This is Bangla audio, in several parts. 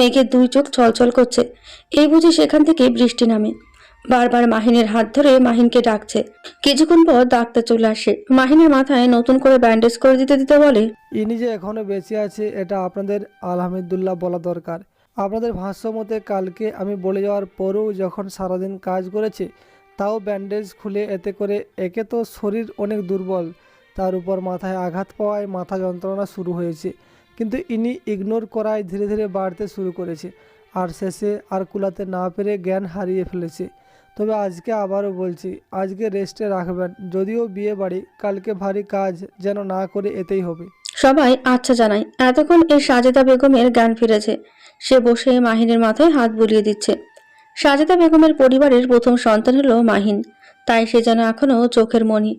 মেঘের দুই চোখ ছলছল করছে। এই বুঝি সেখান থেকে বৃষ্টি নামে। বারবার মাহিনের হাত ধরে মাহিনকে ডাকছে। কিছুক্ষণ পর ডাক্তার চলে আসে। মাহিনের মাথায় নতুন করে ব্যান্ডেজ করে দিতে দিতে বলে, ইনি যে এখনও বেঁচে আছে, এটা আপনাদের আলহামদুলিল্লাহ বলা দরকার। আপনাদের ভাষ্য মতে কালকে আমি বলে যাওয়ার পরেও যখন সারাদিন কাজ করেছে, তাও ব্যান্ডেজ খুলে এতে করে একে তো শরীর অনেক দুর্বল। তার উপর মাথায় আঘাত পাওয়ায় মাথা যন্ত্রণা শুরু হয়েছে। কিন্তু ইনি ইগনোর করায় ধীরে ধীরে বাড়তে শুরু করেছে। আর শেষে আর কুলাতে না পেরে জ্ঞান হারিয়ে ফেলেছে। তবে আজকে আবারও বলছি, আজকে রেস্টে রাখবেন। যদিও বিয়ে বাড়ি, কালকে ভারী কাজ যেন না করে এতেই হবে। সবাই আচ্ছা জানায়, এতক্ষণ এই সাজেদা বেগমের জ্ঞান ফিরেছে। সে বসে মাহিনের মাথায় হাত বুলিয়ে দিচ্ছে। সাজেদা বেগমের পরিবারের প্রথম সন্তান হলো মাহিন। তাই সে যেন এখনও চোখের মনি।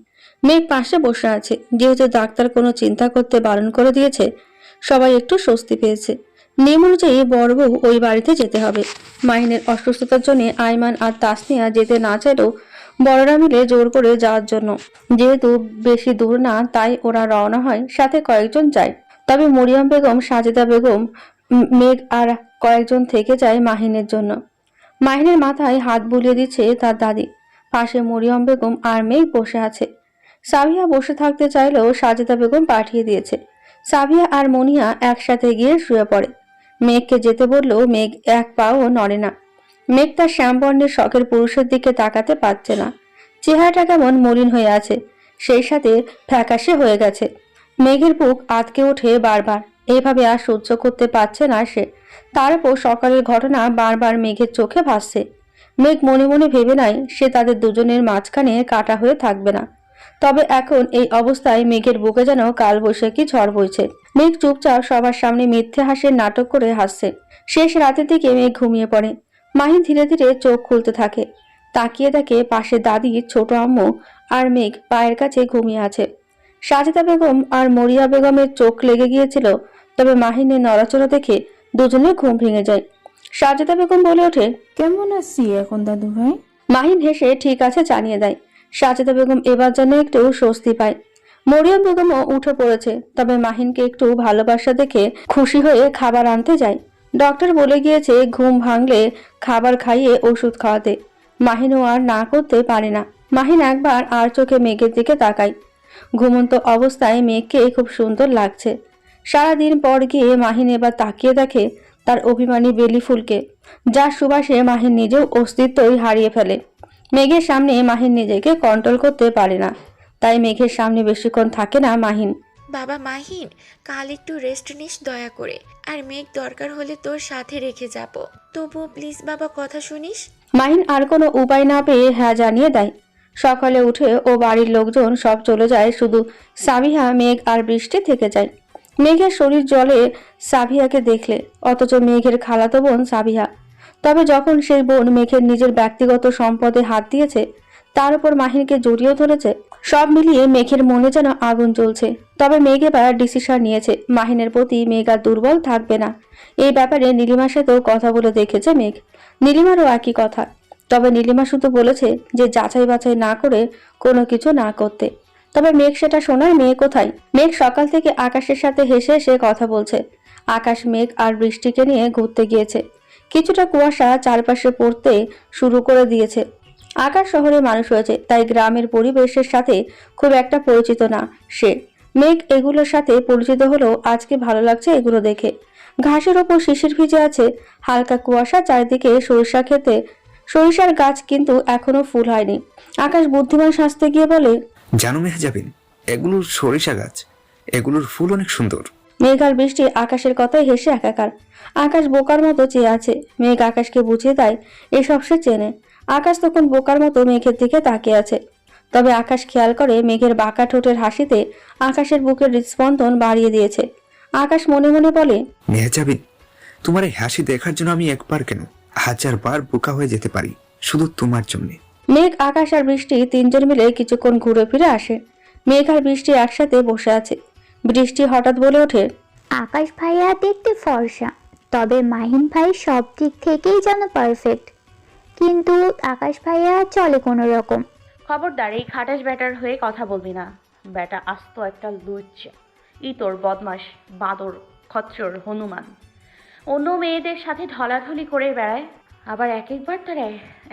মেয়ে পাশে বসে আছে। যেহেতু ডাক্তার কোনো চিন্তা করতে বারণ করে দিয়েছে সবাই একটু স্বস্তি পেয়েছে। নিয়ম অনুযায়ী বড় বউ ওই বাড়িতে যেতে হবে। মাহিনের অসুস্থতার জন্য আইমান আর তাসনিয়া যেতে না চাইলেও বড়রা মিলে জোর করে যাওয়ার জন্য। যেহেতু বেশি দূর না, তাই ওরা রওনা হয়, সাথে কয়েকজন যায়। তবে মরিয়ম বেগম, সাজেদা বেগম মেঘ আর কয়েকজন থেকে যায় মাহিনের জন্য। মাহিনের মাথায় হাত বুলিয়ে দিচ্ছে তার দাদি। পাশে মরিয়ম বেগম আর মেঘ বসে আছে। সাবিয়া বসে থাকতে চাইলেও সাজেদা বেগম পাঠিয়ে দিয়েছে। সাবিয়া আর মনিয়া একসাথে গিয়ে শুয়ে পড়ে। মেঘকে যেতে বললেও মেঘ এক পাও নড়ে না। মেঘ তার শ্যামবর্ণের শখের পুরুষের দিকে তাকাতে পারছে না। চেহারাটা কেমন মলিন হয়ে আছে, সেই সাথে ফ্যাকাশে হয়ে গেছে। মেঘের বুক আতকে ওঠে বারবার, এভাবে আর সহ্য করতে পারছে না সে। তার উপর সকালের ঘটনা বারবার মেঘের চোখে ভাসছে। মেঘ মনে মনে ভেবে নাই সে তাদের দুজনের মাঝখানে কাটা হয়ে থাকবে না। তবে এখন এই অবস্থায় মেঘের বুকে যেন কালবৈশাখী ঝড় বইছে। মেঘ চুপচাপ সবার সামনে মিথ্যে হাসির নাটক করে হাসছে। শেষ রাতের দিকে মেঘ ঘুমিয়ে পড়ে। মাহিন ধীরে ধীরে চোখ খুলতে থাকে। তাকিয়ে দেখে পাশে দাদি ছোট আম্মু আর মেঘ পায়ের কাছে ঘুমিয়ে আছে। সাজেদা বেগম আর মরিয়া বেগমের চোখ লেগে গিয়েছিল তবে মাহিনের নড়াচড়া দেখে দুজনে ঘুম ভেঙে যায়। সাজেদা বেগম বলে ওঠে কেমন আছি এখন দাদু ভাই মাহিন হেসে ঠিক আছে জানিয়ে দেয়। সাজেদা বেগম এবার যেন একটু স্বস্তি পায়। মরিয়ম বেগমও উঠে পড়েছে, তবে মাহিনকে একটু ভালোবাসা দেখে খুশি হয়ে খাবার আনতে যায়। ডক্টর বলে গিয়েছে ঘুম ভাঙলে খাবার খাইয়ে ওষুধ খাওয়াতে। মাহিনও আর না করতে পারে না। মাহিন একবার আর চোখে মেঘের দিকে তাকায়। ঘুমন্ত অবস্থায় মেঘকে খুব সুন্দর লাগছে। সারাদিন পর গিয়ে মাহিন এবার তাকিয়ে দেখে তার অভিমানী বেলি ফুলকে যার সুবাসে মাহিন নিজেও অস্তিত্বই হারিয়ে ফেলে। মেঘের সামনে মাহিন নিজেকে কন্ট্রোল করতে পারে না। তাই মেঘের সামনে বেশিক্ষণ থাকে না মাহিন। বাবা মাহিন কাল একটু রেস্ট নিস দয়া করে। আর মেঘ দরকার হলে তোর সাথে রেখে যাব। তবুও প্লিজ বাবা কথা শুনিস? মাহিন আর কোনো উপায় না পেয়ে হ্যাঁ জানিয়ে দেয়। সকালে উঠে ও বাড়ির লোকজন সব চলে যায় শুধু সাবিহা মেঘ আর বৃষ্টি থেকে যায়। মেঘের শরীর জলে সাবিহাকে দেখলে অথচ মেঘের খালাতো বোন সাবিহা। তবে যখন সেই বোন মেঘের নিজের ব্যক্তিগত সম্পদে হাত দিয়েছে, তার উপর মাহিনকে জড়িয়ে ধরেছে, সব মিলিয়ে মেঘের মনে যেন আগুন জ্বলছে। তবে মেঘ এবার ডিসিশন নিয়েছে, মাহিনের প্রতি মেঘ আর দুর্বল থাকবে না। এই ব্যাপারে নীলিমার সাথেও কথা বলে দেখেছে মেঘ। নীলিমারও একই কথা। তবে নীলিমা শুধু বলেছে যে যাচাই বাছাই না করে কোনো কিছু না করতে। তবে মেঘ সেটা শোনার মেয়ে কোথায়? মেঘ সকাল থেকে আকাশের সাথে হেসে হেসে কথা বলছে। আকাশ, মেঘ আর বৃষ্টিকে নিয়ে ঘুরতে গিয়েছে। কিছুটা কুয়াশা চারপাশে পড়তে শুরু করে দিয়েছে। আকাশ শহরে মানুষ হয়েছে তাই গ্রামের পরিবেশের সাথে খুব একটা পরিচিত না সে। মেঘ এগুলোর সাথে পরিচিত হলেও আজকে ভালো লাগছে এগুলো দেখে। ঘাসের ওপর শিশির ভিজে আছে হালকা কুয়াশা, চারিদিকে সরিষা খেতে। সরিষার গাছ কিন্তু এখনও ফুল হয়নি। আকাশ বুদ্ধিমান সাজতে গিয়ে বলে, জানো মেহজাবিন এগুলোর সরিষা গাছ। এগুলোর ফুল অনেক সুন্দর। মেঘ আর বৃষ্টি আকাশের কথায় হেসে একাকার। আকাশ বোকার মতো চেয়ে আছে। মেঘ আকাশকে বুঝিয়ে দেয় এসব সে চেনে। আকাশ তখন বোকার মতো মেঘের দিকে তাকিয়ে আছে। তবে আকাশ খেয়াল করে মেঘের বাঁকা ঠোঁটের হাসিতে আকাশের বুকের হৃদস্পন্দন বাড়িয়ে দিয়েছে। আকাশ মনে মনে বলে মেহজাবিন তোমার এই হাসি দেখার জন্য আমি একবার কেন? হাজার বার বোকা হয়ে যেতে পারি শুধু তোমার জন্যে। মেঘ আকাশ আর বৃষ্টি তিনজন মিলে কিছুক্ষণ ঘুরে ফিরে আসে। মেঘ আর বৃষ্টি একসাথে বসে আছে। বৃষ্টি হঠাৎ বলে ওঠে আকাশ ভাইয়া দেখতে ফর্সা তবে মাহিন ভাই সব দিক থেকেই যেন পারফেক্ট কিন্তু আকাশ ভাইয়া চলে কোনো রকম। খবরদার এই খাটাস ব্যাটার হয়ে কথা বলবি না। ব্যাটা আস্ত একটা লুচ্চা ই তোর বদমাস বাদর খচ্চর হনুমান। অন্য মেয়েদের সাথে ঢলাঢলি করে বেড়ায় আবার এক একবার তারা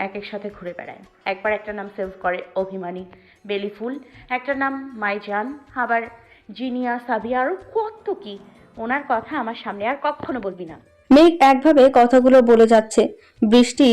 এক এক সাথে ঘুরে বেড়ায়। একবার একটা নাম সেভ করে অভিমানী বেলিফুল একটা নাম মাইজান আবার জিনিয়া সাবিয়া আরও কত কি? ওনার কথা আমার সামনে আর কখনো বলবি না। মেঘ একভাবে কথাগুলো বলে যাচ্ছে। বৃষ্টি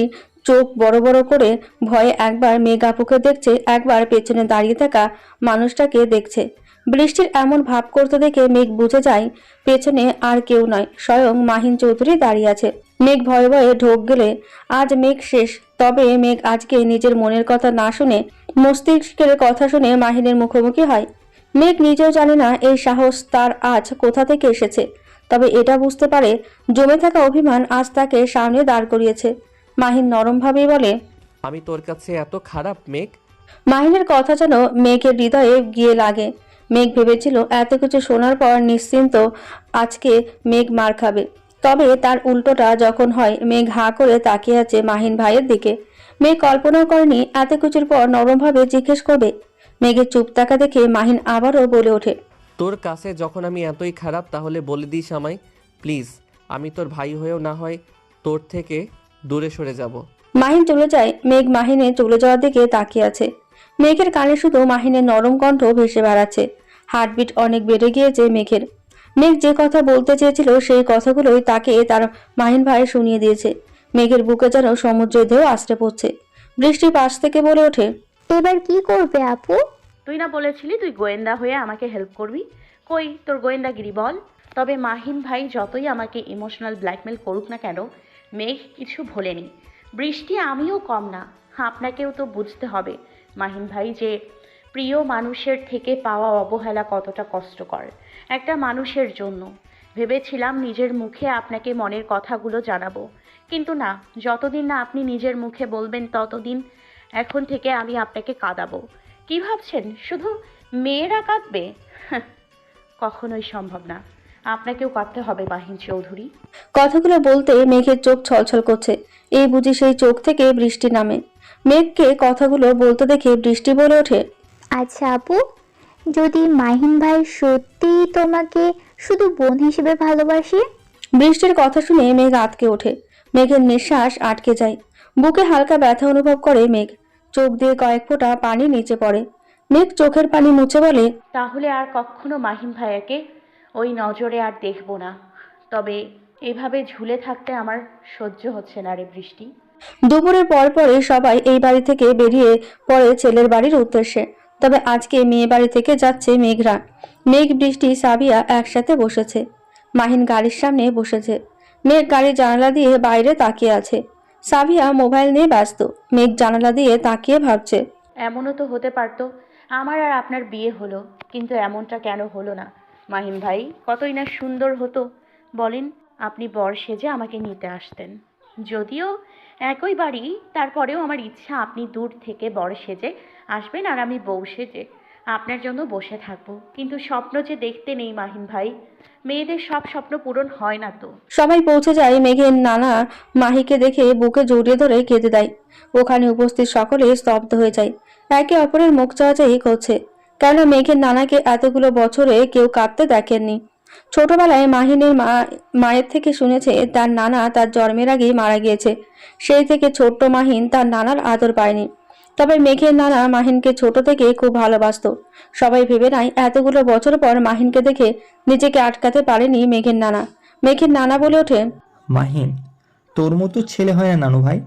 চোখ বড় বড় করে ভয়ে একবার মেঘ আপুকে দেখছে, একবার পেছনে দাঁড়িয়ে থাকা মানুষটাকে দেখছে। বৃষ্টির এমন ভাব করতে দেখে মেঘ বুঝে যায়, পেছনে আর কেউ নয়, স্বয়ং মাহিন চৌধুরী দাঁড়িয়ে আছে। মেঘ ভয়ে ভয়ে ঢোক গেলে, আজ মেঘ শেষ, তবে মেঘ আজকে নিজের মনের কথা না শুনে মস্তিষ্কের কথা শুনে মাহিনের মুখোমুখি হয়। মেঘ নিজেও জানে না এই সাহস তার আজ কোথা থেকে এসেছে। তবে এটা বুঝতে পারে জমে থাকা অভিমান আজ তাকে সামনে দাঁড় করিয়েছে। মাহিন নরমভাবেই বলে আমি তোর কাছে এত খারাপ মেঘ? মাহিনের কথা যেন মেঘের হৃদয়ে গিয়ে লাগে। মেঘ ভেবেছিল এত কিছু শোনার পর নিশ্চিন্ত আজকে মেঘ মার খাবে। তবে তার উল্টোটা যখন হয় মেঘ হাঁ করে তাকিয়ে আছে মাহিন ভাইয়ের দিকে। মেঘ কল্পনা করেনি এত কিছুর পর নরমভাবে জিজ্ঞেস করবে মেঘের চুপ থাকা দেখে মাহিন আবারও বলে ওঠে তোর কাছে যখন আমি এতই খারাপ তাহলে বলে দিস আমায়। প্লিজ আমি তোর ভাই হয়েও না হয় তোর থেকে দূরে সরে যাব। মাহিন চলে যায়। মেঘ মাহিনে চলে যাওয়ার দিকে তাকিয়ে আছে। মেঘের কানে শুধু মাহিনের নরম কণ্ঠ ভেসে বেড়াচ্ছে। হার্টবিট অনেক বেড়ে গিয়েছে মেঘের। মেঘ যে কথা বলতে চেয়েছিল সেই কথাগুলোই তাকে তার মাহিন ভাই শুনিয়ে দিয়েছে। মেঘের বুকে যেন সমুদ্রের ঢেউ আশ্রে পড়ছে। বৃষ্টি পাশ থেকে বলে ওঠে এবার কি করবে আপু? তুই না বলেছিলি তুই গোয়েন্দা হয়ে আমাকে হেল্প করবি? কই, তোর গোয়েন্দাগিরি বল। তবে মাহিন ভাই যতই আমাকে ইমোশনাল ব্ল্যাকমেল করুক না কেন, মেঘ কিছু ভোলেনি। বৃষ্টি আমিও কম না, আপনাকেও তো বুঝতে হবে। মাহিন ভাই যে প্রিয় মানুষের থেকে পাওয়া অবহেলা কতটা কষ্টকর। একটা মানুষের জন্য। ভেবেছিলাম নিজের মুখে আপনাকে মনের কথাগুলো জানাব। কিন্তু না, যতদিন না আপনি নিজের মুখে বলবেন ততদিন এখন থেকে আমি আপনাকে কাঁদাবো। কি ভাবছেন? শুধু মেয়েরা কাঁদবে? কখনোই সম্ভব না। আপনাকেও কাঁদতে হবে মাহিন চৌধুরী। কথাগুলো বলতে মেঘের চোখ ছলছল করছে। এই বুঝি সেই চোখ থেকে বৃষ্টি নামে। মেঘকে কথাগুলো বলতে দেখে বৃষ্টি বলে ওঠে। আচ্ছা আপু যদি মাহিন ভাই সত্যি তোমাকে শুধু বোন হিসেবে ভালোবাসে? বৃষ্টির কথা শুনে মেঘ আটকে ওঠে। মেঘের নিঃশ্বাস আটকে যায়। বুকে হালকা ব্যথা অনুভব করে মেঘ। চোখ দিয়ে কয়েক ফোঁটা পানি নিচে পড়ে। মেঘ চোখের পানি মুছে বলে তাহলে আর কখনো মাহিন ভাইয়াকে ওই নজরে আর দেখব না। তবে এভাবে ঝুলে থাকতে আমার সহ্য হচ্ছে না রে বৃষ্টি। দুপুরের পর পরে সবাই এই বাড়ি থেকে বেরিয়ে পড়ে ছেলের বাড়ির উদ্দেশ্যে। তবে আজকে মেয়ে বাড়ি থেকে যাচ্ছে মেঘরা। মেঘ বৃষ্টি সাবিয়া একসাথে বসেছে। মাহিন গাড়ির সামনে বসেছে। মেঘ গাড়ির জানালা দিয়ে বাইরে তাকিয়ে আছে। সাবিয়া মোবাইল নিয়ে ব্যস্ত। মেঘ জানালা দিয়ে তাকিয়ে ভাবছে। এমনও তো হতে পারতো। আমার আর আপনার বিয়ে হলো, কিন্তু এমনটা কেন হলো না? মাহিন ভাই, কতই না সুন্দর হতো। বলেন, আপনি বর সেজে আমাকে নিতে আসতেন। যদিও একই বাড়ি, তারপরেও আমার ইচ্ছা আপনি দূর থেকে বর সেজে আসবেন আর আমি বউ সেজে। আপনার জন্য বসে থাকব। কিন্তু স্বপ্ন যে দেখতে নেই মাহিন ভাই, মেয়েদের সব স্বপ্ন পূরণ হয় না তো। সবাই পৌঁছে যায় মেঘের নানা মাহিকে দেখে বুকে জড়িয়ে ধরে কেঁদে দেয়। ওখানে উপস্থিত সকলে স্তব্ধ হয়ে যায়। একে অপরের মুখ চাওয়াচাই করছে। কেন মেঘের নানাকে এতগুলো বছরে কেউ কাঁদতে দেখেননি? ছোটবেলায় মাহিনের মা, মায়ের থেকে শুনেছে তার নানা তার জন্মের আগেই মারা গিয়েছে। সেই থেকে ছোট্ট মাহিন তার নানার আদর পায়নি। তবে মেঘের নানা মাহিনকে ছোট থেকে খুব ভালোবাসতো। সবাই ভেবে নাই এতগুলো বছর পর মাহিনকে দেখে নিজেকে আটকাতে পারেনি মেঘের নানা। মেঘের নানা বলে ওঠে মাহিন তোর মতো ছেলে হয় না নানু ভাই।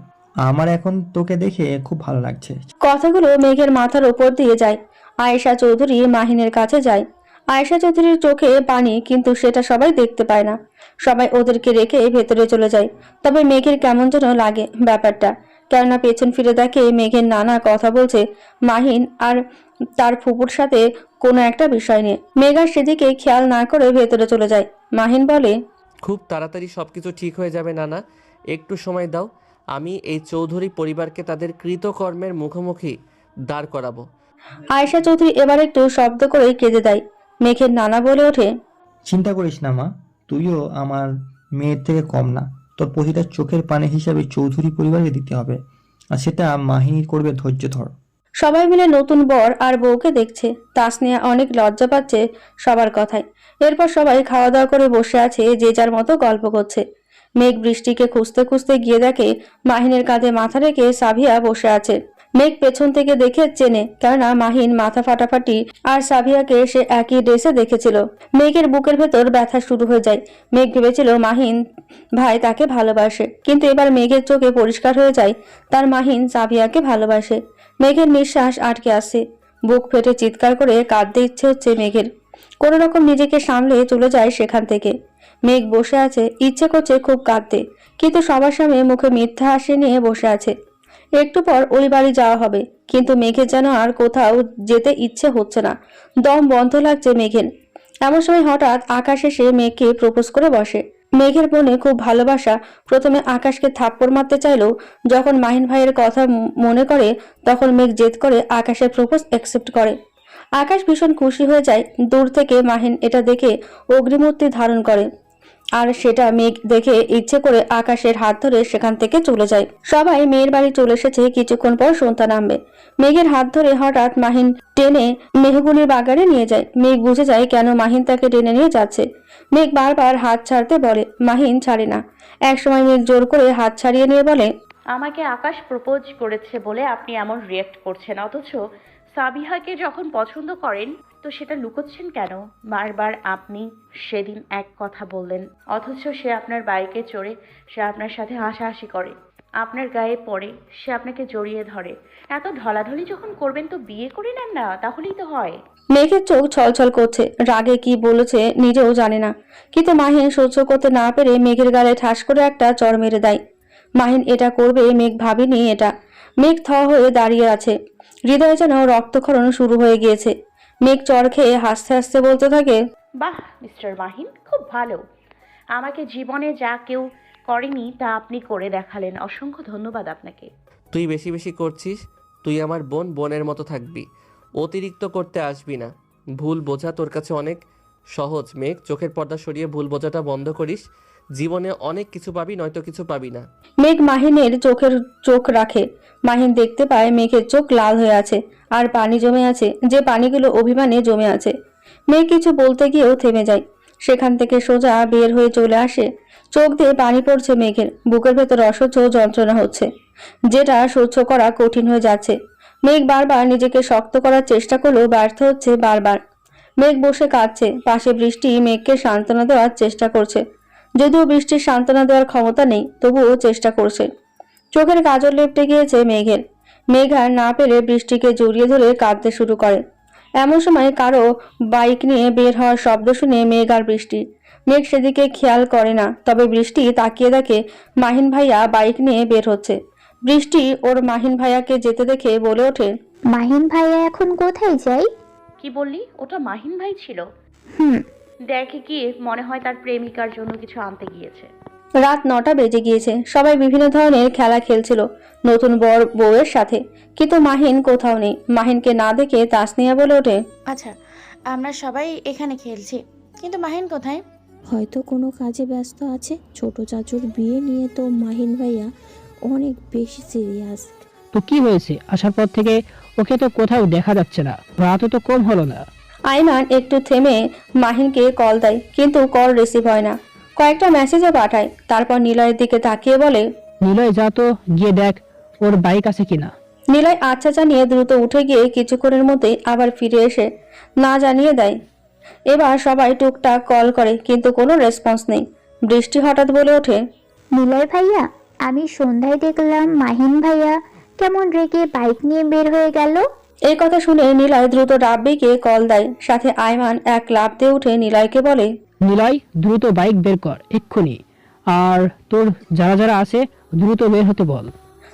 আমার এখন তোকে দেখে খুব ভালো লাগছে। কথাগুলো মেঘের মাথার ওপর দিয়ে যায়। আয়েশা চৌধুরী মাহিনের কাছে যায়। আয়েশা চৌধুরীর চোখে পানি কিন্তু সেটা সবাই দেখতে পায় না। সবাই ওদেরকে রেখে ভেতরে চলে যায়। তবে মেঘের কেমন যেন লাগে ব্যাপারটা। কেননা পেছন ফিরে দেখে মেঘের নানা কথা বলছে মাহিন আর তার ফুপুর সাথে কোনো একটা বিষয় নিয়ে। মেঘার সেদিকে খেয়াল না করে ভেতরে চলে যায়। মাহিন বলে খুব তাড়াতাড়ি সব কিছু ঠিক হয়ে যাবে নানা। একটু সময় দাও। আমি এই চৌধুরী পরিবারকে তাদের কৃতকর্মের মুখোমুখি দাঁড় করাবো। আয়েশা চৌধুরী এবার একটু শব্দ করে কেঁদে দেয়। মেঘের নানা বলে ওঠে চিন্তা করিস না মা তুইও আমার মেয়ের থেকে কম না। তোর প্রতিটা চোখের পানি হিসাবে চৌধুরী পরিবারকে দিতে হবে। আর সেটা মাহিনী করবে ধৈর্য ধর। সবাই মিলে নতুন বর আর বউকে দেখছে। তাসনিয়া অনেক লজ্জা পাচ্ছে সবার কথায়। এরপর সবাই খাওয়া দাওয়া করে বসে আছে যে যার মতো গল্প করছে। মেঘ বৃষ্টিকে খুঁজতে খুঁজতে গিয়ে দেখে মাহিনের কাঁধে মাথা রেখে সাভিয়া বসে আছে। মেঘ পেছন থেকে দেখে চেনে, কেননা মাহিন মাথা ফাটাফাটি আর সাভিয়াকে সে একই ড্রেসে দেখেছিল। মেঘের বুকের ভেতর ব্যথা শুরু হয়ে যায়। মেঘ ভেবেছিল মাহিন ভাই তাকে ভালোবাসে, কিন্তু এবার মেঘের চোখে পরিষ্কার হয়ে যায়, তার মাহিন সাভিয়াকে ভালোবাসে। মেঘের নিঃশ্বাস আটকে আসে বুক ফেটে চিৎকার করে কাঁদতে ইচ্ছে হচ্ছে মেঘের। কোনো রকম নিজেকে সামলে চলে যায় সেখান থেকে। মেঘ বসে আছে, ইচ্ছে করছে খুব কাঁদতে, কিন্তু সবার সামনে মুখে মিথ্যা হাসি নিয়ে বসে আছে। একটু পর ওই বাড়ি যাওয়া হবে। কিন্তু মেঘের যেন আর কোথাও যেতে ইচ্ছে হচ্ছে না। দম বন্ধ লাগছে মেঘের। এমন সময় হঠাৎ আকাশ এসে মেঘকে প্রপোজ করে বসে। মেঘের মনে খুব ভালোবাসা। প্রথমে আকাশকে থাপ্পড় মারতে চাইলেও যখন মাহিন ভাইয়ের কথা মনে করে, তখন মেঘ জেদ করে আকাশের প্রপোজ অ্যাকসেপ্ট করে। আকাশ ভীষণ খুশি হয়ে যায়। দূর থেকে মাহিন এটা দেখে অগ্নিমূর্তি ধারণ করে। আর সেটা মেঘ দেখে ইচ্ছে করে আকাশের হাত ধরে সেখান থেকে চলে যায়। সবাই মেয়ের বাড়ি চলে এসেছে, কিছুক্ষণ পর সন্তান নামবে। মেঘের হাত ধরে হঠাৎ মাহিন টেনে মেহগুলির বাগানে নিয়ে যায়। মেঘ বুঝে যায় কেন মাহিন তাকে টেনে নিয়ে যাচ্ছে। মেঘ বারবার হাত ছাড়তে বলে, মাহিন, ছাড়ে না। একসময় মেঘ জোর করে হাত ছাড়িয়ে নিয়ে বলে, আমাকে আকাশ প্রপোজ করেছে বলে আপনি এমন রিয়েক্ট করছেন, অথচ সাবিহাকে যখন পছন্দ করেন তো সেটা লুকোচ্ছেন কেন? বারবার আপনি সেদিন এক কথা বললেন। অথচ সে আপনার বাইকে চড়ে, সে আপনার সাথে হাসাহাসি করে। আপনার গায়ে পড়ে, সে আপনাকে জড়িয়ে ধরে। এত ঢলাঢলি যখন করবেন তো বিয়ে করে নেন না, তাহলেই তো হয়। মেঘের চোখ ছলছল করছে। রাগে কি বলেছে নিজেও জানে না। কিন্তু মাহিন সহ্য করতে না পেরে মেঘের গালে ঠাস করে একটা চড় মেরে দেয়। মাহিন এটা করবে, মেঘ ভাবেনি এটা। মেঘ থ হয়ে দাঁড়িয়ে আছে। হৃদয়ে যেন রক্তক্ষরণ শুরু হয়ে গিয়েছে। মেঘ চড় খেয়ে হাসতে হাসতে বলতে থাকে বাহ মিস্টার মাহিন খুব ভালো। আমাকে জীবনে যা কেউ করেনি তা আপনি করে দেখালেন। অসংখ্য ধন্যবাদ আপনাকে। তুই বেশি বেশি করছিস তুই আমার বোন বোনের মতো থাকবি। অতিরিক্ত করতে আসবি না। ভুল বোঝা তোর কাছে অনেক সহজ। মেঘ চোখের পর্দা সরিয়ে ভুল বোঝাটা বন্ধ করিস। জীবনে অনেক কিছু পাবি, নয়তো কিছু পাবি না। মেঘ মাহিনের চোখের, চোখ রাখে। মাহিন দেখতে পায় মেঘের চোখ লাল হয়ে আছে, আর পানি জমে আছে, যে পানিগুলো অভিমানে জমে আছে। মেঘ কিছু বলতে গিয়েও থেমে যায়। সেখান থেকে সোজা বের হয়ে চলে আসে। চোখ দিয়ে পানি পড়ছে মেঘের, বুকের ভেতর অসহ্য যন্ত্রণা হচ্ছে। যেটা সহ্য করা কঠিন হয়ে যাচ্ছে। মেঘ বারবার নিজেকে শক্ত করার চেষ্টা করলেও ব্যর্থ হচ্ছে বারবার। মেঘ বসে কাঁদছে, পাশে বৃষ্টি মেঘকে সান্ত্বনা দেওয়ার চেষ্টা করছে। যদিও বৃষ্টির সান্ত্বনা দেওয়ার ক্ষমতা নেই তবুও চেষ্টা করছে। চোখের কাজল লেপটে গিয়েছে মেঘের। মেঘ আর না পেরে বৃষ্টিকে জড়িয়ে ধরে কাঁদতে শুরু করে। এমন সময় কারও বাইক নিয়ে বের হওয়ার শব্দ শুনে মেঘ আর বৃষ্টি। মেঘ সেদিকে খেয়াল করে না তবে বৃষ্টি তাকিয়ে দেখে মাহিন ভাইয়া বাইক নিয়ে বের হচ্ছে। বৃষ্টি ওর মাহিন ভাইয়াকে যেতে দেখে বলে ওঠে মাহিন ভাইয়া এখন কোথায় যাই? কি বললি? ওটা মাহিন ভাই ছিল। হুম দেখে কি মনে হয় তার প্রেমিকার জন্য কিছু আনতে গিয়েছে? রাত নটা বেজে গিয়েছে। সবাই বিভিন্ন ধরনের খেলা খেলছিল নতুন বর বউয়ের সাথে। কিন্তু মাহিন কোথাও নেই। মাহিনকে না দেখে তাসনিয়া বলে ওঠে আচ্ছা আমরা সবাই এখানে খেলছি। কিন্তু মাহিন কোথায়? হয়তো কোনো কাজে ব্যস্ত আছে। ছোট চাচুর বিয়ে নিয়ে তো মাহিন ভাইয়া অনেক বেশি সিরিয়াস। তো কি হয়েছে? আসার পর থেকে ওকে তো কোথাও দেখা যাচ্ছে না। রাতও তো কম হলো না। আইমান একটু থেমে মাহিনকে কল দেয় কিন্তু কল রিসিভ হয় না। কয়েকটা মেসেজও পাঠায় তারপর নিলয়ের দিকে তাকিয়ে বলে নিলয় যা তো গিয়ে দেখ ওর বাইক আছে কিনা। নিলয় আচ্ছা জানিয়ে দ্রুত উঠে গিয়ে কিছুক্ষণের মধ্যেই আবার ফিরে এসে না জানিয়ে দেয়। এবার সবাই টুকটাক কল করে কিন্তু কোনো রেসপন্স নেই। বৃষ্টি হঠাৎ বলে ওঠে নিলয় ভাইয়া আমি সন্ধ্যায় দেখলাম মাহিন ভাইয়া কেমন রেগে বাইক নিয়ে বের হয়ে গেল। এই কথা শুনে নিলয় দ্রুত রাব্বিকে কল দেয়। সাথে আইমান এক লাফ দিয়ে উঠে নিলয়কে বলে নিলয় দ্রুত বাইক বের কর এক্ষুনি। আর তোর যারা যারা আছে দ্রুত বের হতে বল।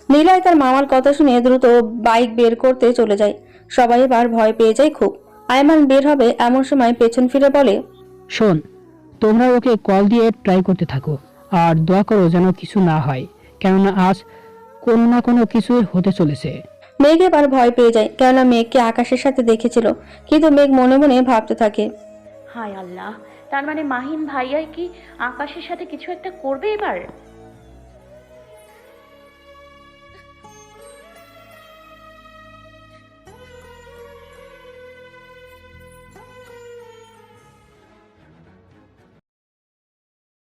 নিলয় তার মামার কথা শুনে দ্রুত বাইক বের করতে চলে যায়। সবাই এবার ভয় পেয়ে যায় খুব। আয়মান বের হবে এমন সময় পেছন ফিরে বলে শোন তোমরা ওকে কল দিয়ে ট্রাই করতে থাকো আর দোয়া করো যেন কিছু না হয়। কেননা আজ কোনো না কোনো কিছু হতে চলেছে। মেঘ এবার ভয় পেয়ে যায়, কেননা মেঘকে আকাশের সাথে দেখেছিল। কিন্তু মেঘ মনে মনে ভাবতে থাকে। হায় আল্লাহ, তার মানে মাহিম ভাইয়া কি আকাশের সাথে কিছু একটা করবে এবার?